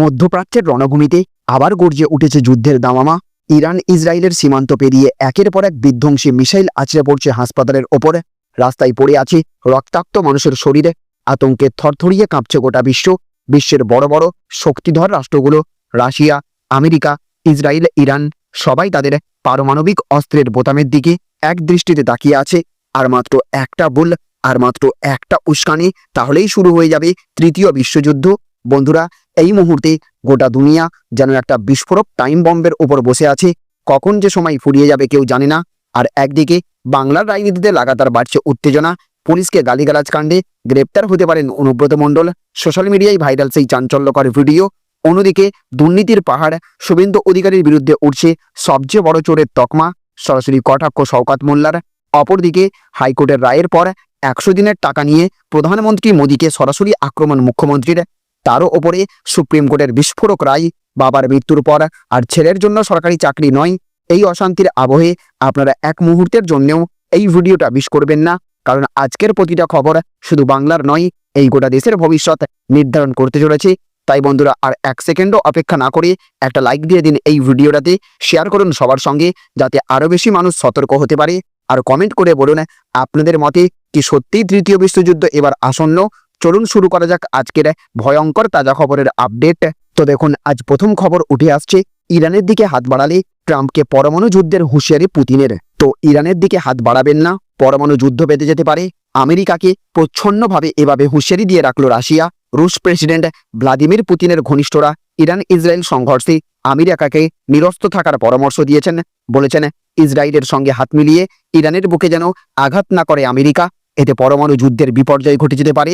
মধ্যপ্রাচ্যের রণভূমিতে আবার গর্জে উঠেছে যুদ্ধের দামামা। ইরান ইসরায়েলের সীমান্ত পেরিয়ে একের পর এক বিধ্বংসী মিসাইল আছড়ে পড়ছে হাসপাতালের ওপরে। রাস্তায় পড়ে আছে রক্তাক্ত মানুষের শরীরে। আতঙ্কে থরথরিয়ে কাঁপছে গোটা বিশ্ব। বিশ্বের বড় বড় শক্তিধর রাষ্ট্রগুলো রাশিয়া, আমেরিকা, ইসরায়েল, ইরান সবাই তাদের পারমাণবিক অস্ত্রের বোতামের দিকে এক দৃষ্টিতে তাকিয়ে আছে। আর মাত্র একটা বুল আর মাত্র একটা উস্কানি, তাহলেই শুরু হয়ে যাবে তৃতীয় বিশ্বযুদ্ধ। বন্ধুরা এই মুহূর্তে গোটা দুনিয়া যেন একটা বিস্ফোরক টাইম বম্বের ওপর বসে আছে। কখন যে সময় ফুরিয়ে যাবে কেউ জানে না। আর একদিকে বাংলার রাজনীতিতে লাগাতার বাড়ছে উত্তেজনা। পুলিশকে গালিগালাজ কাণ্ডে গ্রেপ্তার হতে পারেন অনুব্রত মণ্ডল। সোশ্যাল মিডিয়ায় ভাইরাল সেই চাঞ্চল্যকর ভিডিও। অন্যদিকে দুর্নীতির পাহাড় শুভেন্দু অধিকারীর বিরুদ্ধে উঠছে সবচেয়ে বড় চোরের তকমা, সরাসরি কটাক্ষ শওকাত মোল্লার। অপরদিকে হাইকোর্টের রায়ের পর একশো দিনের টাকা নিয়ে প্রধানমন্ত্রী মোদীকে সরাসরি আক্রমণ মুখ্যমন্ত্রীর। তারও ওপরে সুপ্রিম কোর্টের বিস্ফোরক রায়, বাবার মৃত্যুর পর আর ছেলের জন্য সরকারি চাকরি নয়, এই অশান্তির আবহে আপনারা এক মুহূর্তের জন্যও এই ভিডিওটা মিস করবেন না, কারণ আজকের প্রতিটা খবর শুধু বাংলার নয়, এই গোটা দেশের ভবিষ্যৎ নির্ধারণ করতে চলেছে। তাই বন্ধুরা, আর এক সেকেন্ডও অপেক্ষা না করে একটা লাইক দিয়ে দিন এই ভিডিওটাতে শেয়ার করুন সবার সঙ্গে, যাতে আরও বেশি মানুষ সতর্ক হতে পারে। আর কমেন্ট করে বলুন, আপনাদের মতে কি সত্যিই তৃতীয় বিশ্বযুদ্ধ এবার আসন্ন চলুন শুরু করা যাক আজকের ভয়ঙ্কর তাজা খবরের আপডেট তো দেখুন, আজ প্রথম খবর উঠে আসছে, ইরানের দিকে হাত বাড়ালে ট্রাম্পকে পরমাণু যুদ্ধের হুঁশিয়ারি পুতিনের। তো ইরানের দিকে হাত বাড়াবেন না, পরমাণু যুদ্ধ বেঁধে যেতে পারে। আমেরিকাকে প্রচ্ছন্নভাবে এভাবে হুঁশিয়ারি দিয়ে রাখল রাশিয়া। রুশ প্রেসিডেন্ট ভ্লাদিমির পুতিনের ঘনিষ্ঠরা ইরান ইসরায়েল সংঘর্ষে আমেরিকাকে নিরস্ত থাকার পরামর্শ দিয়েছেন। বলেছেন, ইসরায়েলের সঙ্গে হাত মিলিয়ে ইরানের বুকে যেন আঘাত না করে আমেরিকা, এতে পরমাণু যুদ্ধের বিপর্যয় ঘটে যেতে পারে।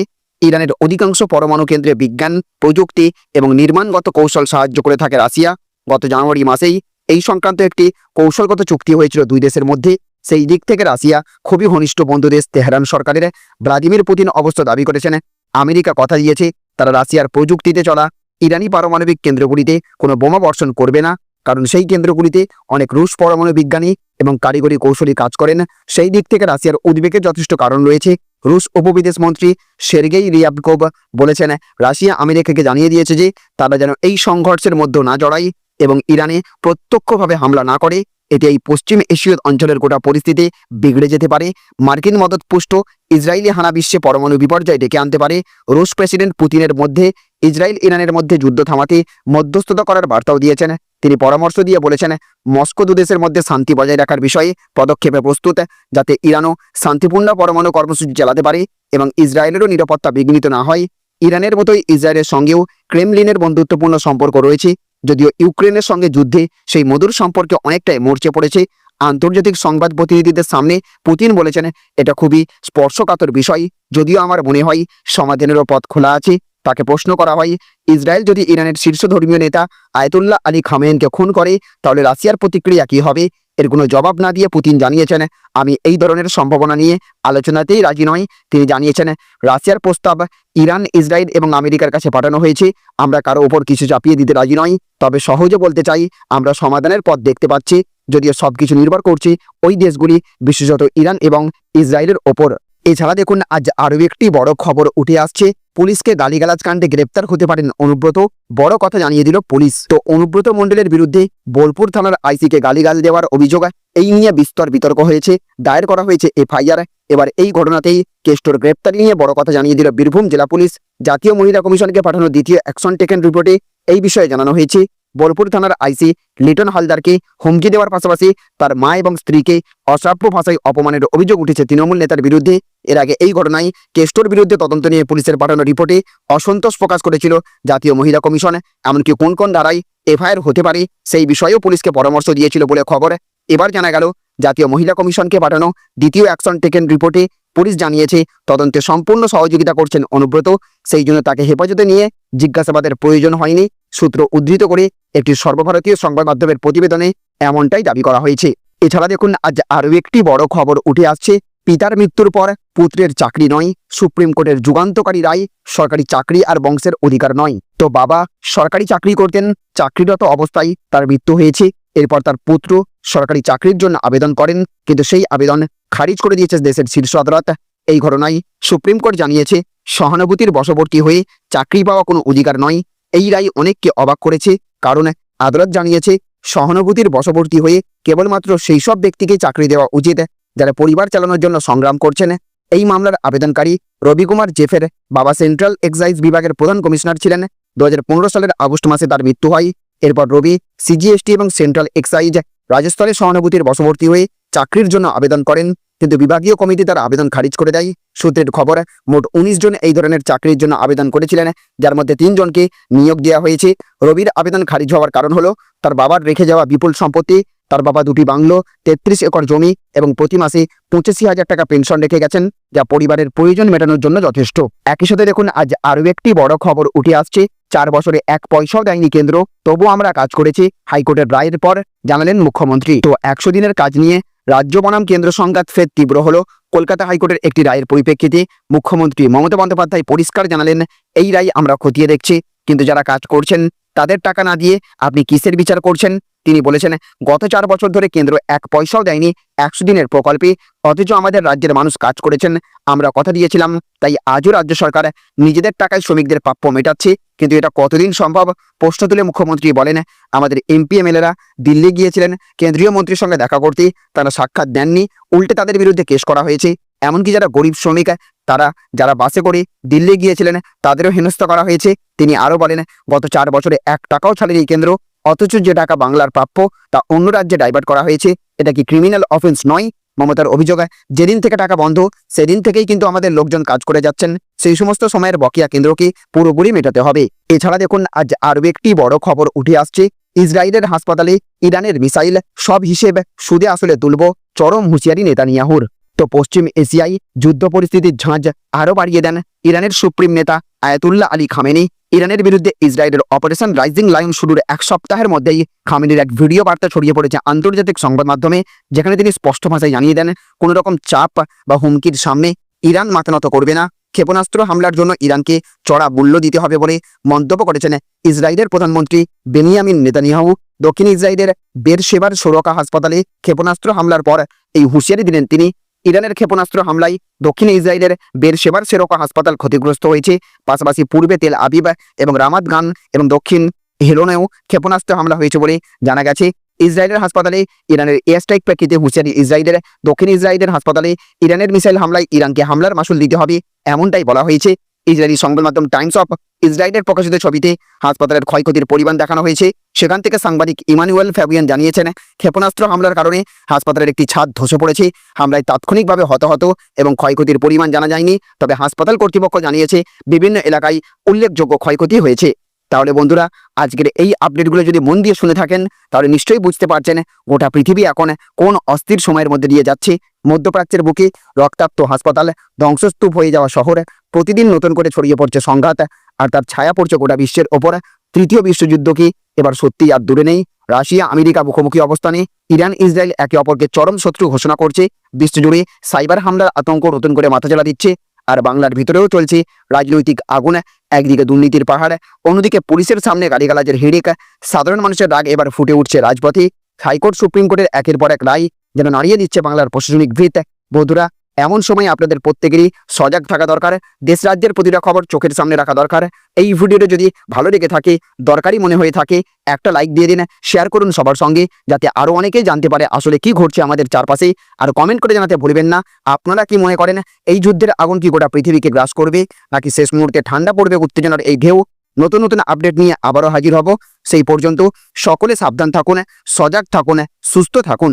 ইরানের অধিকাংশ পরমাণু কেন্দ্রে বিজ্ঞান, প্রযুক্তি এবং নির্মাণগত কৌশল সাহায্য করে থাকে রাশিয়া। গত জানুয়ারি মাসেই এই সংক্রান্ত একটি কৌশলগত চুক্তি হয়েছিল দুই দেশের মধ্যে। সেই দিক থেকে রাশিয়া খুবই ঘনিষ্ঠ বন্ধু দেশ তেহরান সরকারের। ভ্লাদিমির পুতিন অবস্থা দাবি করেছেন, আমেরিকা কথা দিয়েছে, তারা রাশিয়ার প্রযুক্তিতে চলা ইরানি পারমাণবিক কেন্দ্রগুলিতে কোনো বোমা বর্ষণ করবে না, কারণ সেই কেন্দ্রগুলিতে অনেক রুশ পরমাণু বিজ্ঞানী এবং কারিগরি কৌশলী কাজ করেন। সেই দিক থেকে রাশিয়ার উদ্বেগের যথেষ্ট কারণ রয়েছে। রুশ উপবিদেশ মন্ত্রী সের্গেই রিয়াবকোভ বলেছেন, রাশিয়া আমেরিকাকে জানিয়ে দিয়েছে যে তারা যেন এই সংঘর্ষের মধ্যে না জড়ায় এবং ইরানে প্রত্যক্ষভাবে হামলা না করে। এটি এই পশ্চিম এশীয় অঞ্চলের গোটা পরিস্থিতি বিগড়ে যেতে পারে। মার্কিন মদত পুষ্ট ইসরায়েলি হানা বিশ্বে পরমাণু বিপর্যয় ডেকে আনতে পারে। রুশ প্রেসিডেন্ট পুতিনের মধ্যে ইসরায়েল ইরানের মধ্যে যুদ্ধ থামাতে মধ্যস্থতা করার বার্তাও দিয়েছেন। তিনি পরামর্শ দিয়ে বলেছেন, মস্কো দুদেশের মধ্যে শান্তি বজায় রাখার বিষয়ে পদক্ষেপে প্রস্তুত, যাতে ইরানও শান্তিপূর্ণ পরমাণু কর্মসূচি চালাতে পারে এবং ইসরায়েলেরও নিরাপত্তা বিঘ্নিত না হয়। ইরানের মতোই ইসরায়েলের সঙ্গেও ক্রেমলিনের বন্ধুত্বপূর্ণ সম্পর্ক রয়েছে, যদিও ইউক্রেনের সঙ্গে যুদ্ধে সেই মধুর সম্পর্কে অনেকটাই মরচে পড়েছে। আন্তর্জাতিক সংবাদ প্রতিনিধিদের সামনে পুতিন বলেছেন, এটা খুবই স্পর্শকাতর বিষয়, যদিও আমার মনে হয় সমাধানেরও পথ খোলা আছে। তাকে প্রশ্ন করা হয়, ইসরায়েল যদি ইরানের শীর্ষ ধর্মীয় নেতা আয়তুল্লাহ আলী খামেনকে খুন করে, তাহলে রাশিয়ার প্রতিক্রিয়া কি হবে? এর কোনো জবাব না দিয়ে পুতিন জানিয়েছেন, আমি এই ধরনের সম্ভাবনা নিয়ে আলোচনাতেই রাজি নয় তিনি জানিয়েছেন, রাশিয়ার প্রস্তাব ইরান, ইসরায়েল এবং আমেরিকার কাছে পাঠানো হয়েছে, আমরা কারও ওপর কিছু চাপিয়ে দিতে রাজি নয় তবে সহজে বলতে চাই, আমরা সমাধানের পথ দেখতে পাচ্ছি। যদিও সবকিছু নির্ভর করছে ওই দেশগুলি, বিশেষত ইরান এবং ইসরায়েলের ওপর। এছাড়া দেখুন, আজ আরও একটি বড় খবর উঠে আসছে। পুলিশকে গালিগালাজ কাণ্ডে গ্রেপ্তার হতে পারেন অনুব্রত। বড় কথা জানিয়ে দিল পুলিশ। তো অনুব্রত মণ্ডলের বিরুদ্ধে বোলপুর থানার আইসিকে গালিগাল দেওয়ার অভিযোগ, এই নিয়ে বিস্তর বিতর্ক হয়েছে। দায়ের করা হয়েছে এফআইআর। এবার এই ঘটনাতেই কেষ্টর গ্রেপ্তারি নিয়ে বড় কথা জানিয়ে দিল বীরভূম জেলা পুলিশ। জাতীয় মহিলা কমিশনকে পাঠানো দ্বিতীয় অ্যাকশন টেকেন রিপোর্টে এই বিষয়ে জানানো হয়েছে। বোলপুর থানার আইসি লিটন হালদারকে হুমকি দেওয়ার পাশাপাশি তার মা এবং স্ত্রীকে অশ্রাব্য ভাষায় অপমানের অভিযোগ উঠেছে তৃণমূল নেতার বিরুদ্ধে। এর আগে এই ঘটনায় কেষ্টর বিরুদ্ধে তদন্ত নিয়ে পুলিশের পাঠানো রিপোর্টে অসন্তোষ প্রকাশ করেছিল জাতীয় মহিলা কমিশন। এমনকি কোন কোন ধারায় এফআইআর হতে পারে সেই বিষয়েও পুলিশকে পরামর্শ দিয়েছিল বলে খবর। এবার জানা গেল, জাতীয় মহিলা কমিশনকে পাঠানো দ্বিতীয় অ্যাকশন টেকেন রিপোর্টে পুলিশ জানিয়েছে, তদন্তে সম্পূর্ণ সহযোগিতা করছেন অনুব্রত। সেই জন্য তাকে হেফাজতে নিয়ে জিজ্ঞাসাবাদের প্রয়োজন হয়নি, সূত্র উদ্ধৃত করে একটি সর্বভারতীয় সংবাদ মাধ্যমের প্রতিবেদনে এমনটাই দাবি করা হয়েছে। এছাড়া দেখুন, আজ আরও একটি বড় খবর উঠে আসছে। পিতার মৃত্যুর পর পুত্রের চাকরি নয়, সুপ্রিম কোর্টের যুগান্তকারী রায় সরকারি চাকরি আর বংশের অধিকার নয়। তো বাবা সরকারি চাকরি করতেন, চাকরিরত অবস্থায় তার মৃত্যু হয়েছে, এরপর তার পুত্র সরকারি চাকরির জন্য আবেদন করেন, কিন্তু সেই আবেদন খারিজ করে দিয়েছে দেশের শীর্ষ আদালত। এই ঘটনায় সুপ্রিম কোর্ট জানিয়েছে, সহানুভূতির বশবর্তী হয়ে চাকরি পাওয়া কোনো অধিকার নয়। এই রায় অনেককে অবাক করেছে, কারণ আদালত জানিয়েছে, সহানুভূতির বশবর্তী হয়ে কেবলমাত্র সেই সব ব্যক্তিকে চাকরি দেওয়া উচিত যারা পরিবার চালানোর জন্য সংগ্রাম করছেন। এই মামলার আবেদনকারী রবিকুমার জেফের বাবা সেন্ট্রাল এক্সাইজ বিভাগের প্রধান কমিশনার ছিলেন। দু হাজার পনেরো সালের আগস্ট মাসে তার মৃত্যু হয়। এরপর রবি, সিজিএসটি এবং সেন্ট্রাল এক্সাইজ রাজস্থলে সহানুভূতির বশবর্তী হয়ে চাকরির জন্য আবেদন করেন। কিন্তু বিভাগীয় কমিটি তার আবেদন খারিজ করে দেয়। সূত্রের খবর, মোট উনিশ জন এই ধরনের চাকরির জন্য আবেদন করেছিলেন, যার মধ্যে তিনজনকে নিয়োগ দেওয়া হয়েছে। রবির আবেদন খারিজ হওয়ার কারণ হলো, তার বাবার রেখে যাওয়া বিপুল সম্পত্তি তার বাবা দুটি বাংলো, তেত্রিশ একর জমি এবং প্রতি মাসে পঁচাশি হাজার টাকা পেনশন রেখে গেছেন, যা পরিবারের প্রয়োজন মেটানোর জন্য যথেষ্ট। একই সাথে দেখুন, আজ আরও একটি বড় খবর উঠে আসছে। চার বছরে এক পয়সাও দেয়নি কেন্দ্র তবু আমরা কাজ করেছি হাইকোর্টের রায়ের পর, জানালেন মুখ্যমন্ত্রী। তো একশো দিনের কাজ নিয়ে রাজ্য বনাম কেন্দ্র সংঘাত ফের তীব্র হল। কলকাতা হাইকোর্টের একটি রায়ের পরিপ্রেক্ষিতে মুখ্যমন্ত্রী মমতা বন্দ্যোপাধ্যায় পরিষ্কার জানালেন, এই রায় আমরা খতিয়ে দেখছি। কিন্তু যারা কাজ করছেন, তাদের টাকা না দিয়ে আপনি কিসের বিচার করছেন? তিনি বলেছেন, গত চার বছর ধরে কেন্দ্র এক পয়সাও দেয়নি, একশো দিনের প্রকল্পে। অথচ আমাদের রাজ্যের মানুষ কাজ করেছেন। আমরা কথা দিয়েছিলাম, তাই আজও রাজ্য সরকার নিজেদের টাকায় শ্রমিকদের প্রাপ্য মেটাচ্ছে। কিন্তু এটা কতদিন সম্ভব? প্রশ্ন তুলে মুখ্যমন্ত্রী বলেন, আমাদের এমপি এমএলএরা দিল্লি গিয়েছিলেন, কেন্দ্রীয় মন্ত্রীর সঙ্গে দেখা করতে। তারা সাক্ষাৎ দেননি, উল্টে তাদের বিরুদ্ধে কেস করা হয়েছে। এমনকি যারা গরিব শ্রমিক, তারা যারা বাসে করে দিল্লি গিয়েছিলেন, তাদেরও হেনস্থা করা হয়েছে। তিনি আরও বলেন, গত চার বছরে এক টাকাও ছাড়েনি কেন্দ্র। অথচ যে টাকা বাংলার প্রাপ্য তা অন্য রাজ্যে ডাইভার্ট করা হয়েছে, এটা কি ক্রিমিনাল অফেন্স নয়? মমতার অভিযোগ যেদিন থেকে টাকা বন্ধ, সেদিন থেকেই কিন্তু আমাদের লোকজন কাজ করে যাচ্ছেন। সেই সমস্ত সময়ের বকেয়া কেন্দ্রকে পুরোপুরি মেটাতে হবে। এছাড়া দেখুন, আজ আরও একটি বড় খবর উঠে আসছে। ইসরায়েলের হাসপাতালে ইরানের মিসাইল সব হিসেব সুদে আসলে তুলব, চরম হুঁশিয়ারি নেতানিয়াহুর। তো পশ্চিম এশিয়ায় যুদ্ধ পরিস্থিতির ঝাঁঝ আরও বাড়িয়ে দেন ইরানের সুপ্রিম নেতা আয়াতুল্লাহ আলী খামেনি। ইরানের বিরুদ্ধে ইসরায়েলের অপারেশন রাইজিং লায়ন শুরুর এক সপ্তাহের মধ্যেই খামেনির এক ভিডিও বার্তা ছড়িয়ে পড়েছে আন্তর্জাতিক সংবাদ মাধ্যমে, যেখানে তিনি স্পষ্ট ভাষায় জানিয়ে দেন, কোনো রকম চাপ বা হুমকির সামনে ইরান মাথানত করবে না। ক্ষেপণাস্ত্র হামলার জন্য ইরানকে চড়া মূল্য দিতে হবে বলে মন্তব্য করেছেন ইসরায়েলের প্রধানমন্ত্রী বেনিয়ামিন নেতানিয়াহু। দক্ষিণ ইসরায়েলের বেরশেবার সোরকা হাসপাতালে ক্ষেপণাস্ত্র হামলার পর এই হুঁশিয়ারি দিলেন তিনি ইরানের ক্ষেপণাস্ত্র হামলায় দক্ষিণ ইসরায়েলের বেরশেবার সেরকা হাসপাতাল ক্ষতিগ্রস্ত হয়েছে। পাশাপাশি পূর্বে তেল আবিব এবং রামাত গান এবং দক্ষিণ হেলোনেও ক্ষেপণাস্ত্র হামলা হয়েছে বলে জানা গেছে। ইসরায়েলের হাসপাতালে ইরানের এয়ার স্ট্রাইক প্রেক্ষিতে হুঁশিয়ারি ইসরায়েলের দক্ষিণ ইসরায়েলের হাসপাতালে ইরানের মিসাইল হামলায় ইরানকে হামলার মাসুল দিতে হবে, এমনটাই বলা হয়েছে। ইসরায়েলি সংবাদ মাধ্যম টাইমস অফ ইসরায়েলের প্রকাশিত ছবিতে হাসপাতালের ক্ষয়ক্ষতির পরিমাণ দেখানো হয়েছে। সেখান থেকে সাংবাদিক ইমানুয়েল ফ্যাবিয়ান জানিয়েছেন, ক্ষেপণাস্ত্র হামলার কারণে হাসপাতালের একটি ছাদ ধসে পড়েছে। হামলায় তাৎক্ষণিকভাবে হতাহত এবং ক্ষয়ক্ষতির পরিমাণ জানা যায়নি। তবে হাসপাতাল কর্তৃপক্ষ জানিয়েছে, বিভিন্ন এলাকায় উল্লেখযোগ্য ক্ষয়ক্ষতি হয়েছে। তাহলে বন্ধুরা, আজকের এই আপডেটগুলো যদি মন দিয়ে শুনে থাকেন, তাহলে নিশ্চয়ই বুঝতে পারছেন গোটা পৃথিবী এখন কোন অস্থির সময়ের মধ্যে দিয়ে যাচ্ছে। মধ্যপ্রাচ্যের বুকে রক্তাক্ত হাসপাতাল ধ্বংসস্তূপ হয়ে যাওয়া শহরে প্রতিদিন নতুন করে ছড়িয়ে পড়ছে সংঘাত, আর তার ছায়া পড়ছে গোটা বিশ্বের ওপর। তৃতীয় বিশ্বযুদ্ধ কি? এবার সত্যি আর দূরে নেই। রাশিয়া, আমেরিকা মুখোমুখি অবস্থানে। ইরান, ইসরায়েল একে অপরকে চরম শত্রু ঘোষণা করছে। বিশ্বজুড়ে সাইবার হামলার আতঙ্ক নতুন করে মাথাচাড়া দিচ্ছে। আর বাংলার ভিতরেও চলছে রাজনৈতিক আগুন। একদিকে দুর্নীতির পাহাড়, অন্যদিকে পুলিশের সামনে গালিগালাজের হিড়িক। সাধারণ মানুষের রাগ এবার ফুটে উঠছে রাজপথে। হাইকোর্ট সুপ্রিম কোর্টের একের পর এক রায় যেন নাড়িয়ে দিচ্ছে বাংলার প্রশাসনিক ভিত। বন্ধুরা এমন সময় আপনাদের প্রত্যেকেরই সজাগ থাকা দরকার, দেশ রাজ্যের প্রতিটা খবর চোখের সামনে রাখা দরকার। এই ভিডিওটা যদি ভালো লেগে থাকে দরকারি মনে হয়ে থাকে, একটা লাইক দিয়ে দিন শেয়ার করুন সবার সঙ্গে, যাতে আরও অনেকেই জানতে পারে আসলে কি ঘটছে আমাদের চারপাশে। আর কমেন্ট করে জানাতে ভুলবেন না, আপনারা কি মনে করেন, এই যুদ্ধের আগুন কি গোটা পৃথিবীকে গ্রাস করবে? নাকি শেষ মুহূর্তে ঠান্ডা পড়বে উত্তেজনার এই ঢেউ? নতুন নতুন আপডেট নিয়ে আবারও হাজির হব, সেই পর্যন্ত সকলে সাবধান থাকুন, সজাগ থাকুন, সুস্থ থাকুন।